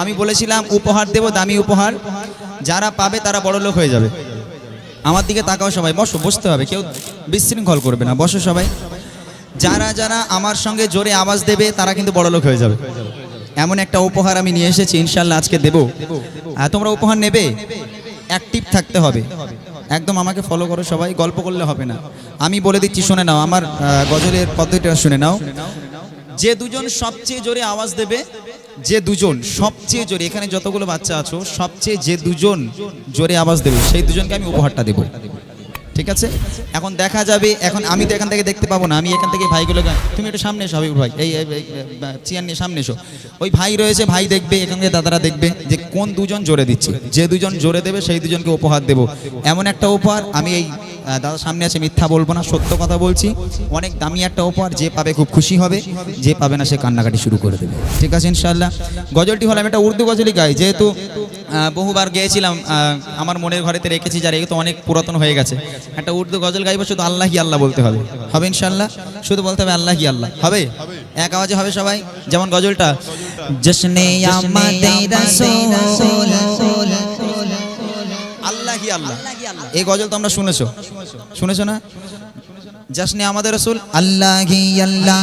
আমি বলেছিলাম, উপহার দেব, দামি উপহার। যারা পাবে, তারা বড় লোক হয়ে যাবে। আমার দিকে তাকাও সবাই, বসো, বসতে হবে, কেউ বিশৃঙ্খল করবে না, বসো সবাই। যারা যারা আমার সঙ্গে জোরে আওয়াজ দেবে, তারা কিন্তু বড় লোক হয়ে যাবে। এমন একটা উপহার আমি নিয়ে এসেছি ইনশাল্লাহ আজকে দেবো। আর তোমরা উপহার নেবে? অ্যাক্টিভ থাকতে হবে। একদম আমাকে ফলো করো সবাই, গল্প করলে হবে না। আমি বলে দিচ্ছি, শুনে নাও, আমার গজলের পদ্ধতিটা শুনে নাও। যে দুজন সবচেয়ে জোরে আওয়াজ দেবে যে দুজন, সবচেয়ে জোরে, এখানে যতগুলো বাচ্চা আছো, সবচেয়ে যে দুজন জোরে আওয়াজ দেবে, সেই দুজনকে আমি উপহারটা দেবো। ঠিক আছে? এখন দেখা যাবে, এখন আমি তো এখান থেকে দেখতে পাবো না, আমি এখান থেকে ভাইগুলো তুমি একটু সামনে এসো ভাই, এই চেয়ার নিয়ে সামনে এসো। ওই ভাই রয়েছে, ভাই দেখবে, এখান থেকে দাদারা দেখবে যে কোন দুজন জোরে দিচ্ছে। যে দুজন জোরে দেবে, সেই দুজনকে উপহার দেবো। এমন একটা উপহার, আমি এই দাদার সামনে আছে, মিথ্যা বলব না, সত্য কথা বলছি। অনেক দামি একটা উপহার, যে পাবে খুব খুশি হবে, যে পাবে না সে কান্নাকাটি শুরু করে দেবে। ঠিক আছে ইনশাল্লাহ গজলটি হলো, আমি একটা উর্দু গজলই গাই, যেহেতু বহুবার গেয়েছিলাম আমার মনের ঘরেতে রেখেছি যারা এগুলো তো অনেক পুরাতন হয়ে গেছে। একটা উর্দু গজল গাইবো শুধু আল্লাহ আল্লাহ বলতে হবে। হবে ইনশাল্লাহ শুধু বলতে হবে আল্লাহ আল্লাহ। হবে? এক আওয়াজে হবে সবাই? যেমন গজলটা জশনে আল্লাহ আল্লাহ। এই গজল তো আমরা শুনেছো? শুনেছো না? জশনে আমাদের রসুল আল্লাহ আল্লাহ।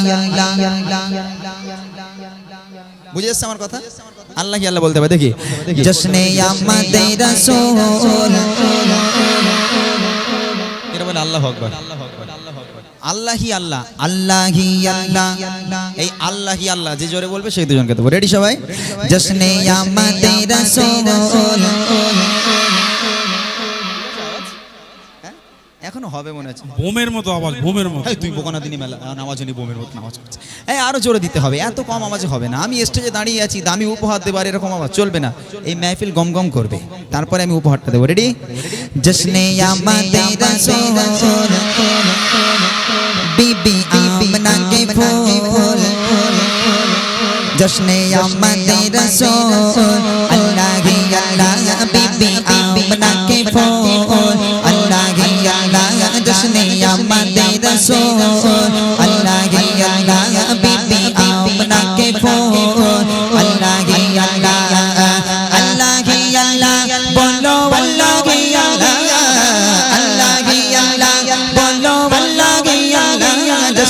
বুঝে এসছে আমার কথা? আল্লাহ আল্লাহ বলতে হবে দেখি। জশনে আমাদের রাসূল। আল্লাহ বলে আল্লাহ আকবার। আল্লাহি আল্লাহ। আল্লাহি আল্লাহ। এই আল্লাহি আল্লাহ, যে জোরে বলবে সেই দুজনকে দেবো। রেডি সবাই? আল্লাহ আমাদের রাসূল। এখনও হবে মনে হচ্ছে। বোমের মতো আওয়াজ বোমের মতো। তুই বোকানা দিনই মেলা নামাজ হনি বোমের মতো নামাজ করছে এই আরও জোরে দিতে হবে এত কম আওয়াজে হবে না। আমি স্টেজে দাঁড়িয়ে আছি দামি উপহার দেবার এরকম আওয়াজ চলবে না। এই মেহফিল গম গম করবে। তারপরে আমি উপহারটা দেবো। রেডি জশনে বিবি আমনা কে ফুল। জশনে আমাদের রাসূল আল্লাহ আল্লাহ বিবি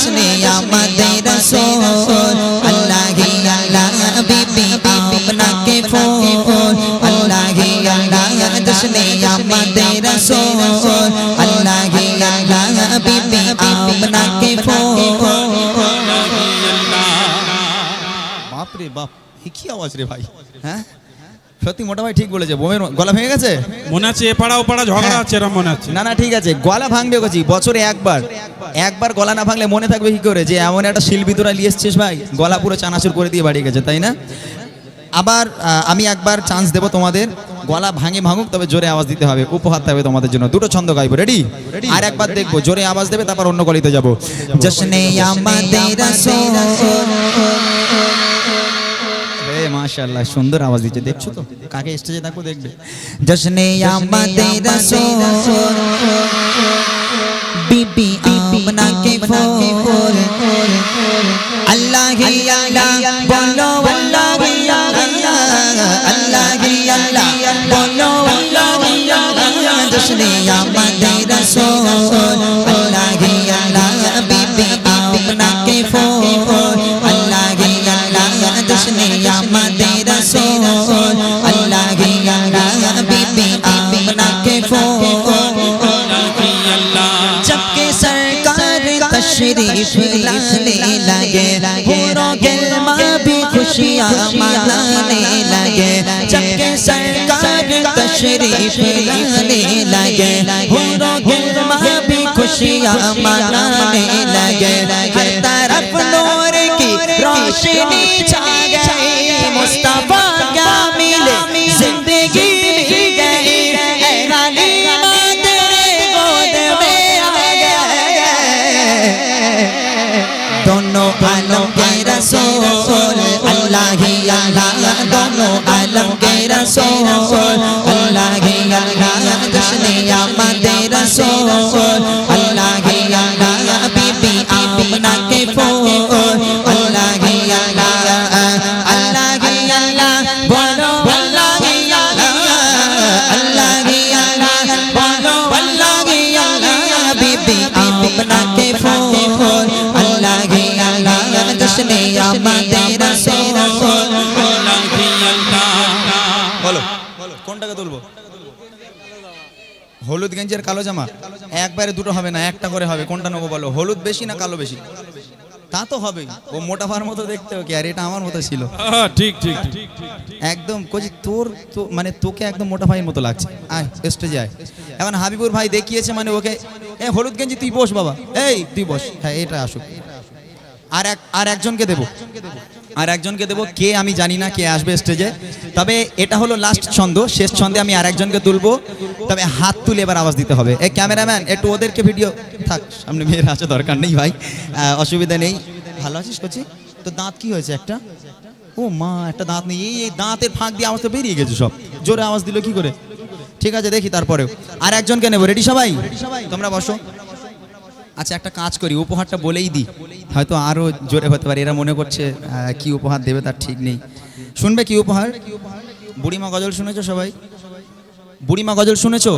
আল্লাহ জশনে আমাদের রাসূল আল্লাহ হি আল্লাহ বিবি আমনা কে ফুল আল্লাহ হি আল্লাহ জশনে আমাদের রাসূল আল্লাহ হি আল্লাহ বিবি আমনা কে ফুল বাপ রে বাপ এ কি আওয়াজ রে ভাই হ্যাঁ সত্যি মোটা ভাই ঠিক বলেছে। বোমের গলা ভেঙে গেছে? মনে আছে এপাড়া ওপাড়া ঝগড়া আছে এরকম মনে আছে। না না ঠিক আছে। গলা ভাঙবে গেছি বছরে একবার। একবার গলা না ভাঙলে মনে থাকবে কি করে? যে এমন একটা শিল্পী তোরা নিয়ে এসছিস ভাই গলা পুরো চানাচুর করে দিয়ে বাড়ি গেছে তাই না? আবার আমি একবার চান্স দেব তোমাদের গলা ভাঙে ভাঙুক তবে জোরে আওয়াজ দিতে হবে উপহার থাকবে তোমাদের জন্য। দুটো ছন্দ গাইবো রেডি আর একবার দেখব জোরে আওয়াজ দেবে তারপর অন্য গলিতে যাব। জশনে আমাদের রাসূল মাশাআল্লাহ সুন্দর আওয়াজ দিচ্ছে দেখছ তো কাকে স্টেজে থাকব দেখবে জশনে আমাদের রাসূল বিবি আমনা কে ফুল আল্লাহ আল্লাহ বলো আল্লাহ আল্লাহ আল্লাহ আল্লাহ বলো আল্লাহ জশনে আমাদের রাসূল আল্লাহ আল্লাহ বিবি सरकार तशरीफ लाने लगे होरो गिलमा भी खुशियाँ मनाने কোনটাকে তুলবো? হলুদ গেঞ্জি আর কালো জামা? একবারে দুটো হবে না একটা করে হবে। কোনটা নেব বলো? হলুদ বেশি না কালো বেশি? তা তো হবে ও মোটা ভার মতো দেখতে কি আর এটা আমার মতো ছিল। ঠিক ঠিক একদম কচি তোর তো মানে তোকে একদম মোটা ভাইয়ের মতো লাগছে। আয় স্টেজে আয়। এখন হাবিবুর ভাই দেখিয়েছে মানে ওকে এ হলুদ গেঞ্জি তুই বস বাবা। এই তুই বস। হ্যাঁ এটা আসুক। আর এক আর একজনকে দেবো। আর একজনকে দেবো, কে আমি জানি না কে আসবে স্টেজে তবে এটা হলো লাস্ট ছন্দ, শেষ ছন্দে আমি আর একজনকে তুলবো। তবে হাত তুলে এবার আওয়াজ দিতে হবে। এ ক্যামেরাম্যান একটু ওদেরকে ভিডিও থাক, সামনে মেয়েরা আছে, দরকার নেই ভাই। অসুবিধা নেই। ভালো আছিস করছি তো দাঁত কি হয়েছে একটা? ও মা, একটা দাঁত নেই। এই এই দাঁতের ফাঁক দিয়ে আওয়াজ তো বেরিয়ে গেছে সব। জোরে আওয়াজ দিল কি করে? ঠিক আছে, দেখি তারপরেও। আর একজনকে নেব। রেডি সবাই? তোমরা বসো। আচ্ছা একটা কাজ করি, উপহারটা বলেই দিই। হয়তো আরও জোরে হতে পারে, এরা মনে করছে কি উপহার দেবে তার ঠিক নেই। শুনবে কি উপহার? বুড়িমা গজল শুনেছো সবাই? বুড়িমা গজল শুনেছো?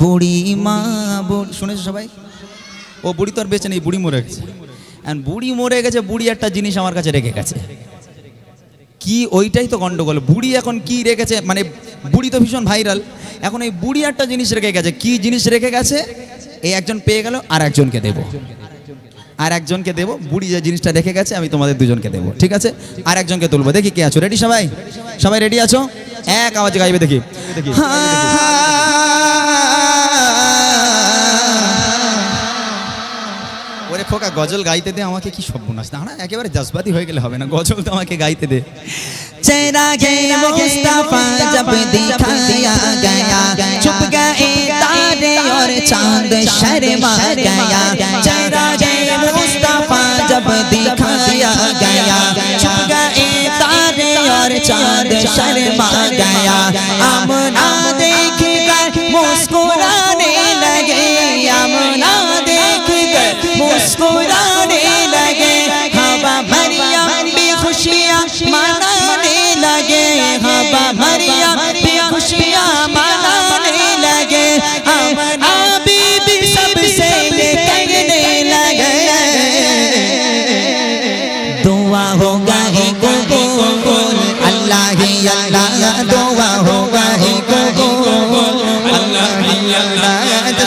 বুড়িমা শুনেছো সবাই? ও, বুড়ি তো আর বেঁচে নেই, বুড়ি মরে গেছে। বুড়ি মরে গেছে, বুড়ি একটা জিনিস আমার কাছে রেখে গেছে। কি ওইটাই তো গন্ডগোল। বুড়ি এখন কি রেখেছে? মানে বুড়ি তো ভীষণ ভাইরাল এখন এই বুড়ি একটা জিনিস রেখে গেছে। কি জিনিস রেখে গেছে? এই একজন পেয়ে গেল, আর একজনকে দেবো। আর একজনকে দেবো। বুড়ি যে জিনিসটা রেখে গেছে, আমি তোমাদের দুজনকে দেবো। ঠিক আছে? আর একজনকে তুলবো। দেখি কে আছো। রেডি সবাই? সবাই রেডি আছো? এক আওয়াজে গাইবে দেখি। ওরে খোকা গজল গাইতে দে আমাকে কি সর্বনাশ না একেবারে জজবাতি হয়ে গেলে হবে না গজল তো আমাকে গাইতে দে चेहरा के मुस्तफा जब दिखाया गया छुप गए तारे और चांद शर्मा गया चेहरा के मुस्तफा जब दिखाया गया छुप गए तारे और चांद शर्मा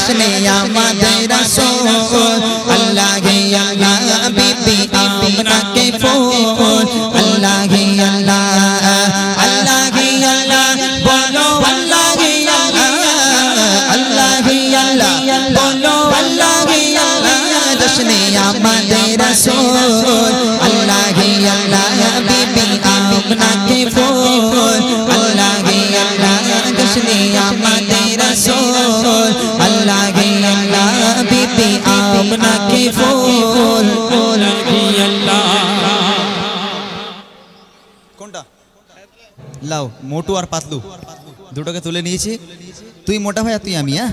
আসলে আমাদের রাসূল আল্লাহ হে আল্লাহ বিবি আমরা কে ফোন। আল্লাহ হে আল্লাহ আল্লাহ হে আল্লাহ বলো, আল্লাহ হে আল্লাহ আল্লাহ হে আল্লাহ বলো, আল্লাহ আল্লাহ আসলে আমাদের রাসূল আল্লাহ আল্লাহ বিবি আমরা ফোন। লাও মোটু আর পাতলু। দুটোকে তুলে নিয়েছি। তুই মোটা ভাই আর তুই আমি হ্যাঁ?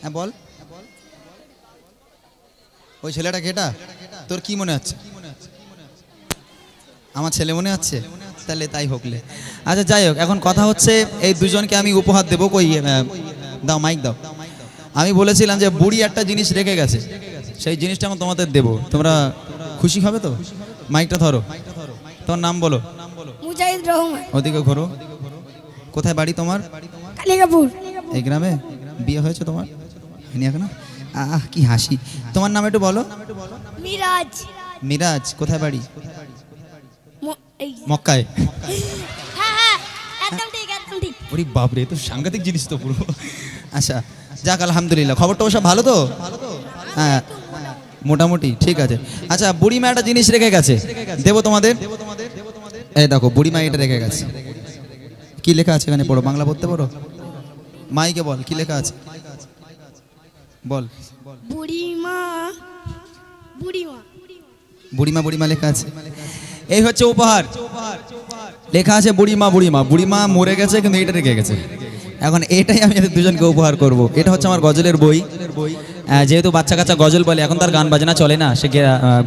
হ্যাঁ বল। ওই ছেলেটা কেটা? তোর কি মনে হচ্ছে? আমার ছেলে মনে হচ্ছে? তাহলে তাই হোকলে আচ্ছা যাই হোক, এখন কথা হচ্ছে, এই দুজনকে আমি উপহার দেবো। কই দাও মাইক দাও। আমি বলেছিলাম যে বুড়ি একটা জিনিস রেখে গেছে। সেই জিনিসটা আমি তোমাদের দেবো। তোমরা খুশি হবে তো? মাইকটা ধরো। তোমার নাম বলো। মুজাহিদ রহমান। ওদিকে ঘোরো। কোথায় বাড়ি তোমার? কালিকাপুর এই গ্রামে? বিয়ে হয়েছে তোমার? হয়নি এখনও? আহ কি হাসি। তোমার নাম একটু বলো। মিরাজ। মিরাজ কোথায় বাড়ি? মক্কায়। হ্যাঁ হ্যাঁ একদম ঠিক একদম ঠিক। ওরে বাপরে তো সাংঘাতিক জিনিস তো পুরো। আচ্ছা যাক আলহামদুলিল্লাহ। খবরটা সব ভালো তো? হ্যাঁ মোটামুটি ঠিক আছে। আচ্ছা বুড়িমা একটা জিনিস রেখে গেছে। দেবো তোমাদের? এই দেখো বুড়িমা এটা রেখে গেছে। কি লেখা আছে এখানে পড়ো বাংলা পড়তে পড়ো মাইকে বল কি লেখা আছে? বল। বুড়িমা বুড়িমা বুড়িমা বুড়িমা লেখা আছে। এই হচ্ছে উপহার। লেখা আছে বুড়িমা বুড়িমা বুড়িমা মরে গেছে কিন্তু এটা রেখে গেছে। এখন এটাই আমি দুজনকে উপহার করব। এটা হচ্ছে আমার গজলের বই। যেহেতু বাচ্চা কাচ্চা গজল বলে, এখন তার গান বাজনা চলে না। সে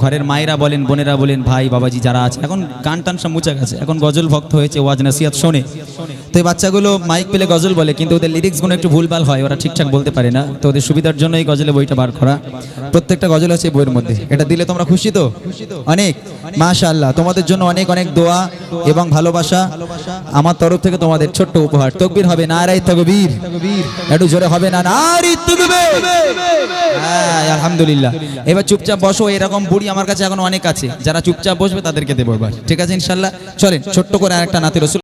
ঘরের মায়েরা বলেন, বোনেরা বলেন, ভাই, বাবাজি যারা আছে, এখন গান টান সব মুছে গেছে। এখন গজল ভক্ত হয়েছে ওয়াজ নাসিয়াত শোনে। তো এই বাচ্চাগুলো মাইক পেলে গজল বলে, কিন্তু ওদের লিরিক্সগুলো একটু ভুলভাল হয়, ওরা ঠিকঠাক বলতে পারে না। তো ওদের সুবিধার জন্য এই গজলে বইটা বার করা। প্রত্যেকটা গজল আছে বইয়ের মধ্যে। এটা দিলে তোমরা খুশি তো? অনেক। মাশাআল্লাহ। তোমাদের জন্য অনেক অনেক দোয়া এবং ভালোবাসা। আমার তরফ থেকে তোমাদের ছোট্ট উপহার। তকবীর হবে নারাই তকবীর। একটু জোরে হবে না নারী তকবীর। হ্যাঁ আলহামদুলিল্লাহ। এবার চুপচাপ বসো, এরকম বুড়ি আমার কাছে এখন অনেক আছে। যারা চুপচাপ বসবে তাদেরকে দেবো ঠিক আছে ইনশাল্লাহ চলেন, ছোট্ট করে আরেকটা নাতে রসুল